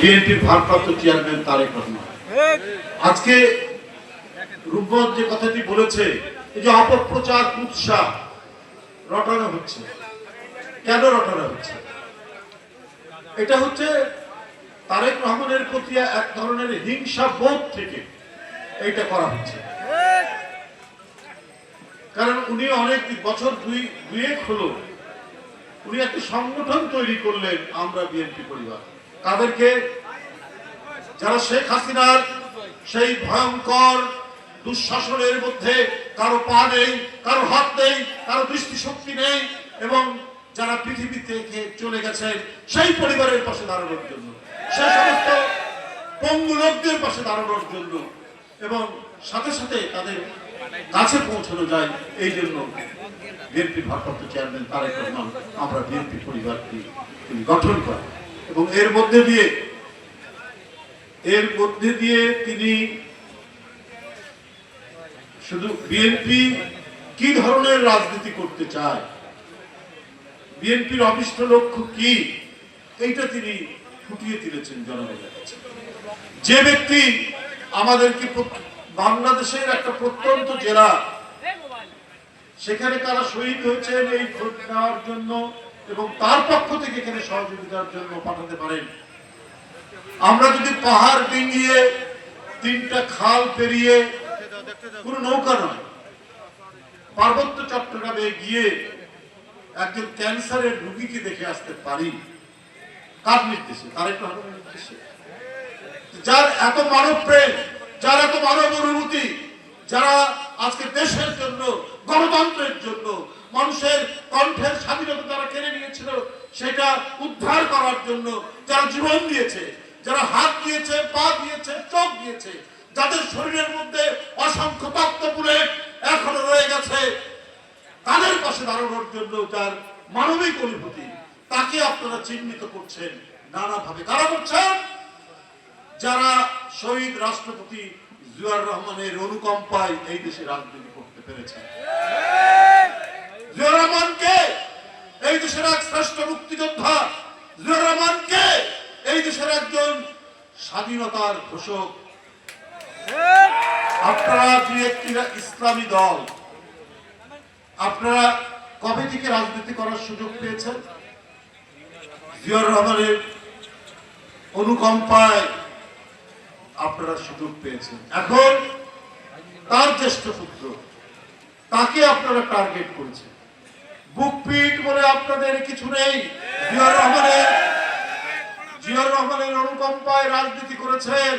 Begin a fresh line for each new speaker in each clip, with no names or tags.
বিএনপির ভারপ্রাপ্ত চেয়ারম্যান তারেক রহমান। আজকে রূপবত যে কথাটি বলেছে, এই যে অপপ্রচার উৎসাহ রটানো হচ্ছে। কেন রটানো হচ্ছে? এটা হচ্ছে তারেক রহমানের প্রতি এক ধরনের হিংসা বোধ থেকে এইটা করা হচ্ছে। কারণ উনি অনেক বছর দুই, দুয়েক হলো উনি একটি সংগঠন তৈরি করলেন আমরা বিএনপি পরিবার। তাদেরকে যারা শেখ হাসিনার সেই ভয়ঙ্কর দুঃশাসনের মধ্যে কারও পা নেই, কারও হাত নেই, কারও দৃষ্টিশক্তি নেই এবং যারা পৃথিবী থেকে চলে গেছেন সেই পরিবারের পাশে দাঁড়ানোর জন্য, সেই সমস্ত পঙ্গু লোকদের পাশে দাঁড়ানোর জন্য এবং সাথে সাথে তাদের কাছে পৌঁছানো যায় এই জন্য বিএনপি ভারপ্রাপ্ত চেয়ারম্যান তারেক রহমান, আমরা বিএনপি পরিবারটি গঠন করেন। এবং এর মধ্যে দিয়ে, এর মধ্যে দিয়ে তিনি শুধু বিএনপি কি ধরনের রাজনীতি করতে চায়? বিএনপির অভিষ্ট লক্ষ্য কি? এইটা তিনি ফুটিয়ে তুলেছেন জনগণের কাছে। যে ব্যক্তি আমাদেরকে বাংলাদেশের একটা প্রত্যন্ত জেলা, সেখানে তারা শহীদ হয়েছেন এই ভোট নেওয়ার জন্য। এবং তার পক্ষ থেকে এখানে সহযোগিতার জন্য পাঠাতে পারেন। আমরা যদি পাহাড় ডিঙ্গিয়ে তিনটা খাল পেরিয়ে কোনো নৌকা নয়, পার্বত্য চট্টগ্রামে গিয়ে একজন ক্যান্সারের রুগীকে দেখে আসতে পারি, কার নির্দেশে? তারেক রহমানের নির্দেশে। যার এত মানব প্রেম, যার এত মানব অনুভূতি, যারা আজকে জন্য গণতন্ত্রের জন্য মানুষের কণ্ঠের স্বাধীনতা যারা কেড়ে নিয়েছিল সেটা উদ্ধার করার জন্য যারা জীবন দিয়েছে, যারা হাত দিয়েছে, পা দিয়েছে, চোখ দিয়েছে, যাদের শরীরের মধ্যে অসংখ্য তত্ত্ব বুলেট এখনও রয়ে গেছে, তাদের পাশে দাঁড়ানোর জন্য তার মানবিক অনুভূতি, তাকে আপনারা চিহ্নিত করছেন নানাভাবে। কারা করছেন যারা শহীদ রাষ্ট্রপতি জিয়াউর রহমানের অনুকম্পায় এই দেশে রাজনীতি করতে পেরেছে। জিয়াউর রহমানকে এই দেশের এক শ্রেষ্ঠ মুক্তিযোদ্ধা জিয়াউর রহমানকে এই দেশের একজন স্বাধীনতার ঘোষক। আপনারা দুই একটি ইসলামী দল। আপনারা কবে থেকে রাজনীতি করার সুযোগ পেয়েছেন? জিয়াউর রহমানের অনুকম্পায় আপনারা সুযোগ পেয়েছেন। এখন তার জ্যেষ্ঠ পুত্র, তাকে আপনারা টার্গেট করেছেন। বুক পিট বলে আপনাদের কিছু নেই। জিয়াউর রহমানের জিয়াউর রহমানের অনুকম্পায় রাজনীতি করেছেন।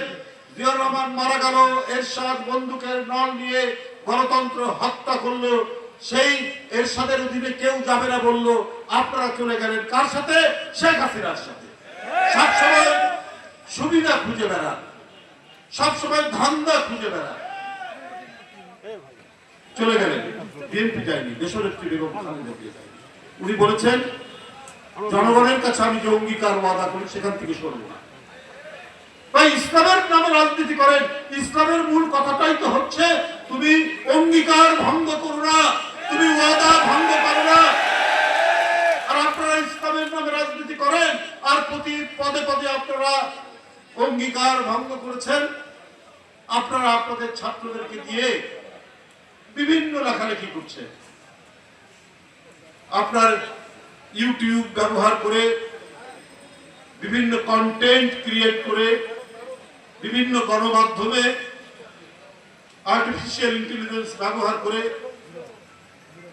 জিয়াউর রহমান মারা গেল, এরশাদ বন্দুকের নল নিয়ে গণতন্ত্র হত্যা করল। সেই এরশাদের অধীনে কেউ যাবে না বলল, আপনারা চলে গেলেন কার সাথে? শেখ হাসিনার সাথে। সবসময় সুবিধা খুঁজে বেড়ান। সবসময় ধান্দা খুঁজে বেড়ান। চলে গেলেন। বিএনপি যায়নি দেশনেত্রী বেগম খালেদা জিয়া যায়নি। উনি বলেছেন, জনগণের কাছে আমি যে অঙ্গীকার ওয়াদা করি, সেখান থেকে সরব না তাই ইসলামের নামে রাজনীতি করেন, ইসলামের মূল কথাটাই তো হচ্ছে, তুমি অঙ্গীকার ভঙ্গ করো না, তুমি ওয়াদা ভঙ্গ করো না আর আপনারা ইসলামের নামে রাজনীতি করেন, আর প্রতি পদে পদে আপনারা অঙ্গীকার ভঙ্গ করেছেন, আপনারা আপনাদের ছাত্রদেরকে দিয়ে বিভিন্ন লেখালেখি করছেন আপনার ইউটিউব ব্যবহার করে, বিভিন্ন কন্টেন্ট ক্রিয়েট করে, বিভিন্ন গণমাধ্যমে আর্টিফিশিয়াল ইন্টেলিজেন্স ব্যবহার করে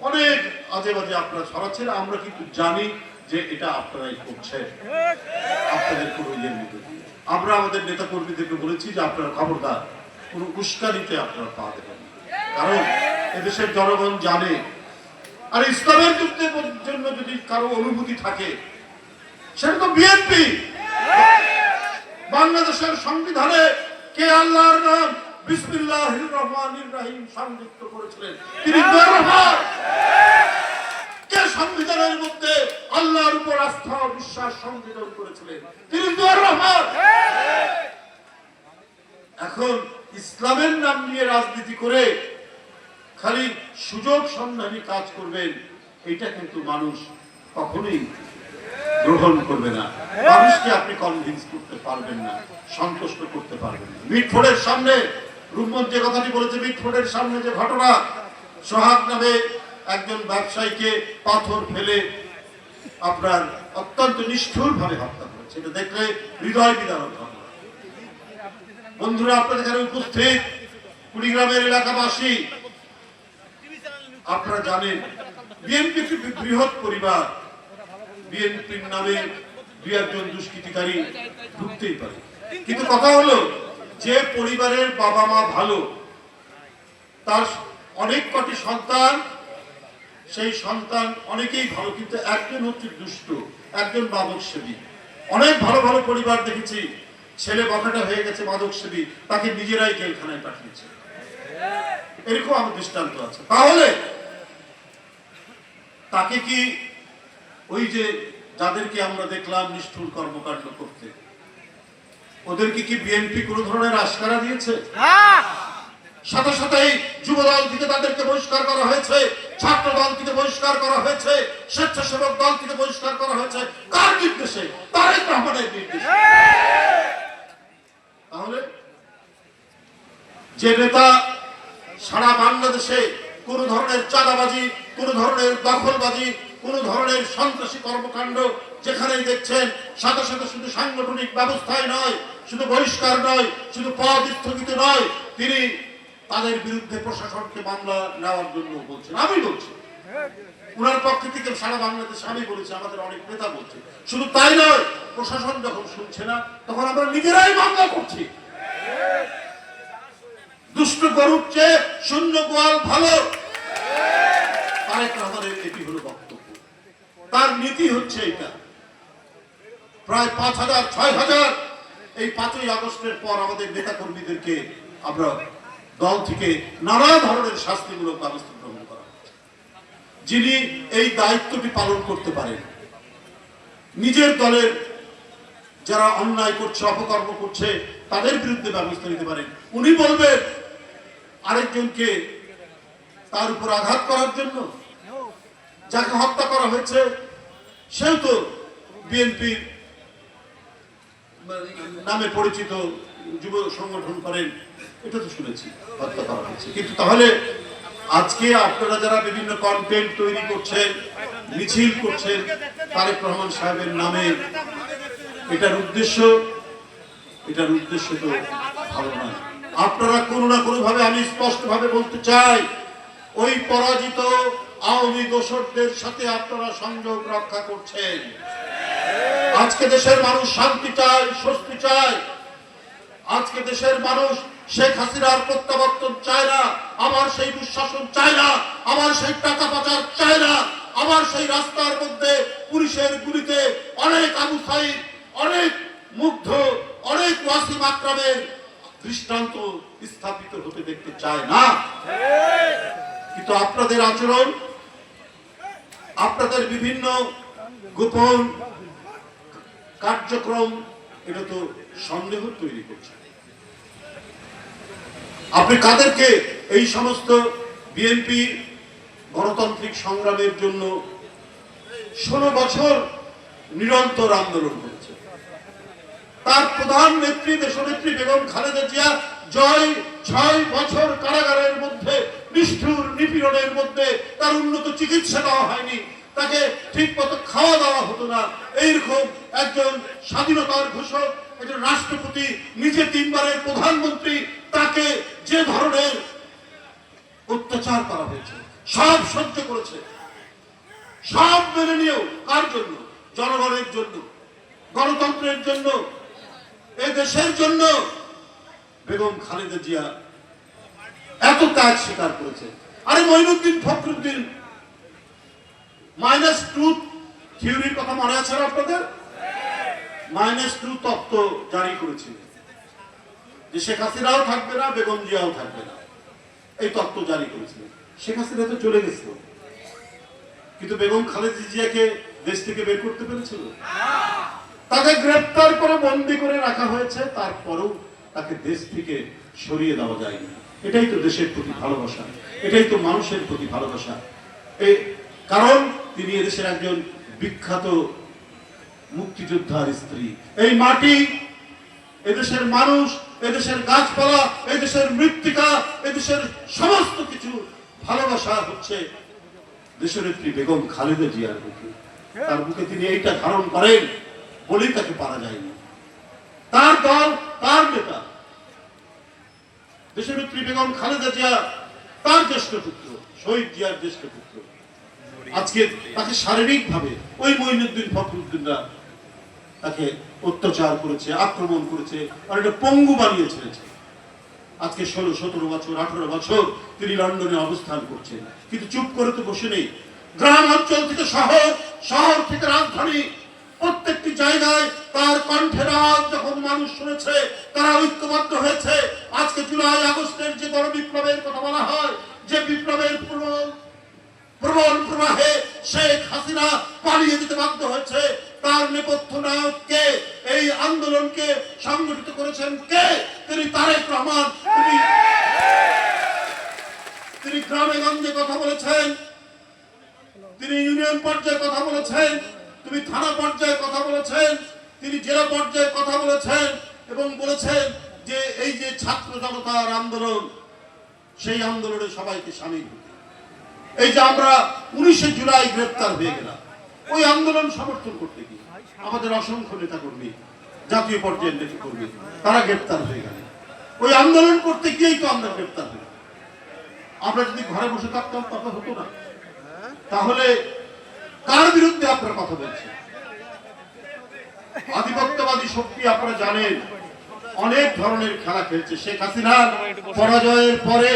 অনেক আজে বাজে আপনারা ছড়াচ্ছেন। আমরা কিন্তু জানি যে এটা আপনারাই করছেন। আপনাদের কোনো মধ্যে আমরা আমাদের নেতা কর্মীদেরকে বলেছি যে আপনারা খবরদার, কোনো উস্কানিতে আপনারা পা দেবেন কারণ এদেশের জনগণ জানে। আর ইসলামের যুদ্ধের জন্য যদি কারও অনুভূতি থাকে, সেটা তো বিএনপি বাংলাদেশের সংবিধানে কে আল্লাহর নাম বিশ্বাস সংযোজন করেছিলেন? তিনি রহমান? এখন ইসলামের নাম নিয়ে রাজনীতি করে খালি সুযোগ সন্ধানী কাজ করবেন এটা কিন্তু মানুষ কখনোই গ্রহণ করবে না। মানুষকে আপনি কনভিন্স করতে পারবেন না, সন্তুষ্ট করতে পারবেন না। মিটফোর্ডের সামনে, রুমন যে কথাটি বলেছে, মিটফোর্ডের সামনে যে ঘটনা, সোহাগ নামে একজন ব্যবসায়ীকে পাথর ফেলে আপনার অত্যন্ত নিষ্ঠুর ভাবে হত্যা করেছে। এটা দেখলে হৃদয় ঘটনা বন্ধুরা, আপনাদের এখানে উপস্থিত কুড়িগ্রামের এলাকাবাসী আপনারা জানেন, বিএনপি একটি বৃহৎ পরিবার। বিএনপির নামে দুই একজন দুষ্কৃতিকারী ঢুকতেই পারে। কিন্তু কথা হলো, যে পরিবারের বাবা মা ভালো, তার অনেক কটি সন্তান, সেই সন্তান অনেকেই ভালো, কিন্তু একজন হচ্ছে দুষ্ট, একজন মাদক সেবী অনেক ভালো ভালো পরিবার দেখেছি, ছেলে বকাটা হয়ে গেছে মাদক সেবী তাকে নিজেরাই জেলখানায় পাঠিয়েছে। এরকম আমার দৃষ্টান্ত আছে। তাহলে তাকে কি ওই যে যাদেরকে আমরা দেখলাম নিষ্ঠুর কর্মকাণ্ড করতে ওদেরকে কি বিএনপি কোন ধরনের আশকারা দিয়েছে? সাথে সাথেই যুব দল থেকে তাদেরকে বহিষ্কার করা হয়েছে ছাত্র দল থেকে বহিষ্কার করা হয়েছে স্বেচ্ছাসেবক দল থেকে বহিষ্কার করা হয়েছে। কার নির্দেশে? তারেক রহমানের নির্দেশে। তাহলে যে নেতা সারা বাংলাদেশে কোন ধরনের চাঁদাবাজি কোন ধরনের দখলবাজি, কোন ধরনের সন্ত্রাসী কর্মকাণ্ড যেখানেই দেখছেন, সাথে সাথে শুধু সাংগঠনিক ব্যবস্থায় নয়, শুধু বহিষ্কার নয়, শুধু পদ স্থগিত নয়, তিনি তাদের বিরুদ্ধে প্রশাসনকে মামলা নেওয়ার জন্য বলছেন। আমি বলছি। উনার পক্ষ থেকে সারা বাংলাদেশে আমি বলেছি, আমাদের অনেক নেতা বলছে। শুধু তাই নয়, প্রশাসন যখন শুনছে না, তখন আমরা নিজেরাই মামলা করছি। দুষ্ট গরুর চেয়ে শূন্য গোয়াল ভালো। তারেক রহমানের এটি হলো বক্তব্য। তার নীতি হচ্ছে এটা প্রায় পাঁচ হাজার, ছয় হাজার এই পাঁচই আগস্টের পর আমাদের নেতা কর্মীদেরকে আমরা দল থেকে নানা ধরনের শাস্তিমূলক ব্যবস্থা গ্রহণ করা যিনি এই দায়িত্বটি পালন করতে পারেন। নিজের দলের যারা অন্যায় করছে, অপকর্ম করছে, তাদের বিরুদ্ধে ব্যবস্থা নিতে পারেন। উনি বলবেন, আরেকজনকে তার উপর আঘাত করার জন্য যাকে হত্যা করা হয়েছে, সেও তো বিএনপির নামে পরিচিত যুব সংগঠন করেন, এটা তো শুনেছি, হত্যা করা হয়েছে। কিন্তু তাহলে আজকে আপনারা যারা বিভিন্ন কন্টেন্ট তৈরি করছেন, মিছিল করছেন, তারেক রহমান সাহেবের নামে, এটার উদ্দেশ্য এটার উদ্দেশ্য তো ভালো নয়। আপনারা কোনো না কোনো ভাবে আমি স্পষ্টভাবে বলতে চাই, ওই পরাজিত আওয়ামী দোসরদের সাথে আপনারা সংযোগ রক্ষা করছেন। আজকে দেশের মানুষ শান্তি চায়, স্বস্তি চায়। আজকে দেশের মানুষ শেখ হাসিনার প্রত্যাবর্তন চায় না আমার সেই দুঃশাসন চায় না আমার সেই টাকা পাচার চায় না আমার সেই রাস্তার মধ্যে পুলিশের গুলিতে অনেক আবু সাইদ, অনেক মুগ্ধ, অনেক ওয়াসিম দৃষ্টান্ত স্থাপিত হতে দেখতে চায় না। কিন্তু আপনাদের আচরণ, আপনাদের বিভিন্ন গোপন কার্যক্রম, এটা তো সন্দেহ তৈরি করছে। আপনি কাদেরকে এই সমস্ত বিএনপি গণতান্ত্রিক সংগ্রামের জন্য ষোলো বছর নিরন্তর আন্দোলন করেছে। তার প্রধান নেত্রী, দেশনেত্রী বেগম খালেদা জিয়া ছয় বছর কারাগারের মধ্যে, নিষ্ঠুর, নিপীড়নের মধ্যে তার উন্নত চিকিৎসা দেওয়া হয়নি। তাকে ঠিক মতো খাওয়া দাওয়া হতো না। এইরকম একজন স্বাধীনতার ঘোষক, একজন রাষ্ট্রপতি, নিজে তিনবারের প্রধানমন্ত্রী, তাকে যে ধরনের অত্যাচার করা হয়েছে, সব সহ্য করেছে। সব মেনে নিয়েও কার জন্য? জনগণের জন্য, গণতন্ত্রের জন্য এ দেশের জন্য। বেগম খালেদা জিয়া এত ত্যাগ স্বীকার করেছে। আরে মঈনুদ্দিন ফখরুদ্দিন মাইনাস ট্রুথ থিওরির কথা মনে আছে আপনাদের? মাইনাস ট্রু তত্ত্ব জারি করেছিল যে শেখ হাসিনাও থাকবে না, বেগম জিয়াও থাকবে না। এই তত্ত্ব জারি করেছিলেন শেখ হাসিনা তো চলে গেছিল। কিন্তু বেগম খালেদা জিয়াকে দেশ থেকে বের করতে পেরেছিল? তাকে গ্রেপ্তার করে বন্দি করে রাখা হয়েছে, তারপরেও তাকে দেশ থেকে সরিয়ে দেওয়া যায়নি। এটাই তো দেশের প্রতি ভালোবাসা। এটাই তো মানুষের প্রতি ভালোবাসা। এই কারণ তিনি এদেশের একজন বিখ্যাত মুক্তিযোদ্ধার স্ত্রী। এই মাটি, এদেশের মানুষ, এদেশের গাছপালা, এদেশের মৃত্তিকা, এদেশের সমস্ত কিছু ভালোবাসা হচ্ছে দেশনেত্রী বেগম খালেদা জিয়ার বুকে তার বুকে তিনি এইটা ধারণ করেন বলেই তাকে পারা যায়নি। তার দল, তার নেতা। দেশনেত্রী বেগম খালেদা জিয়া, তার জ্যেষ্ঠ পুত্র, শহীদ জিয়ার জ্যেষ্ঠ পুত্র। আজকে তাকে শারীরিক ভাবে ওই মঈনুদ্দিন ফখরুদ্দিনরা তাকে অত্যাচার করেছে, আক্রমণ করেছে, আর এটা পঙ্গু বানিয়ে ছেড়েছে। আজকে ষোলো, সতেরো বছর, আঠারো বছর তিনি লন্ডনে অবস্থান করছেন। কিন্তু চুপ করে তো বসে নেই। গ্রাম অঞ্চল থেকে শহর শহর থেকে রাজধানী প্রত্যেকটি জায়গায় তার কণ্ঠের আওয়াজ যখন মানুষ শুনেছে, তারা ঐক্যবদ্ধ হয়েছে। আজকে জুলাই আগস্টের যে গণ বিপ্লবের কথা বলা হয়, যে বিপ্লবের পূর্ব প্রবল প্রবাহে শেখ হাসিনা পালিয়ে যেতে বাধ্য হয়েছে, তার নেপথ্য নায়ক কে, এই আন্দোলনকে সংগঠিত করেছেন কে? তিনি তারেক রহমান। তিনি গ্রামে গঞ্জে কথা বলেছেন, তিনি ইউনিয়ন পর্যায়ে কথা বলেছেন। তুমি থানা পর্যায়ে কথা বলেছেন, তিনি জেলা পর্যায়ে কথা বলেছেন এবং বলেছেন যে এই যে ছাত্র জনতার আন্দোলন, সেই আন্দোলনে সবাইকে সামিল হতে। এই যে আমরা উনিশে জুলাই গ্রেপ্তার হয়ে গেলাম, ওই আন্দোলন সমর্থন করতে গিয়ে আমাদের অসংখ্য নেতা কর্মী জাতীয় পর্যায়ের নেতা কর্মী তারা গ্রেপ্তার হয়ে গেল। ওই আন্দোলন করতে গিয়েই তো আমরা গ্রেপ্তার হই আমরা যদি ঘরে বসে থাকতাম তবে হতো না। তাহলে কার বিরুদ্ধে আপনার কথা বলছেন? আধিপত্যবাদী শক্তি আপনারা জানেন, অনেক ধরনের খেলা খেলছে। শেখ হাসিনা পরাজয়ের পরে